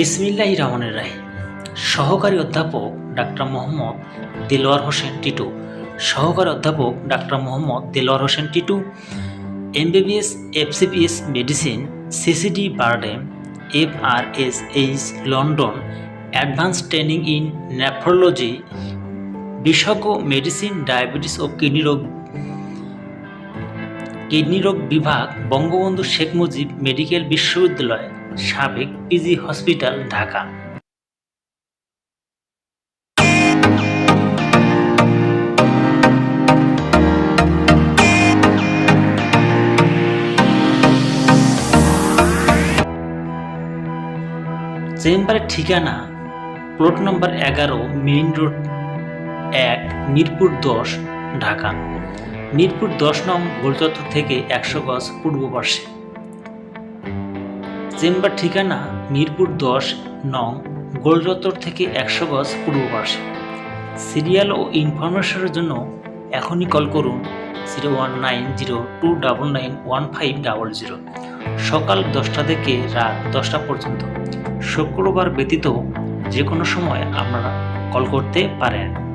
বিসমিল্লাহ রহমানের রায় সহকারী অধ্যাপক ডাক্তার মোহাম্মদ দিলওয়ার হোসেন টিটু। সহকারী অধ্যাপক doctor Mohammad Dilwar Hossain Titu. MBBS, FCPS, medicine, CCD, BIRDEM F R S H London advance training in nephrology বিশেষজ্ঞ মেডিসিন, ডায়াবেটিস ও কিডনি রোগ কিডনি রোগ বিভাগ বঙ্গবন্ধু শেখ মুজিব মেডিকেল বিশ্ববিদ্যালয়, সাবেক পিজি হসপিটাল, ঢাকা। চেম্বারের ঠিকানা প্লট নম্বর এগারো মেইন রোড এক, মিরপুর দশ, ঢাকা। মিরপুর দশ নং গোলচত্বর থেকে একশো গজ পূর্ব পার্শ্বে চেম্বার ঠিকানা মিরপুর দশ নং গোলচত্বর থেকে একশো গজ পূর্ব পার্শ্বে সিরিয়াল ও ইনফরমেশনের জন্য এখনই কল করুন zero one nine zero two double nine one five double zero. সকাল দশটা থেকে রাত দশটা পর্যন্ত। শুক্রবার ব্যতীত যে কোনো সময় আপনারা কল করতে পারেন।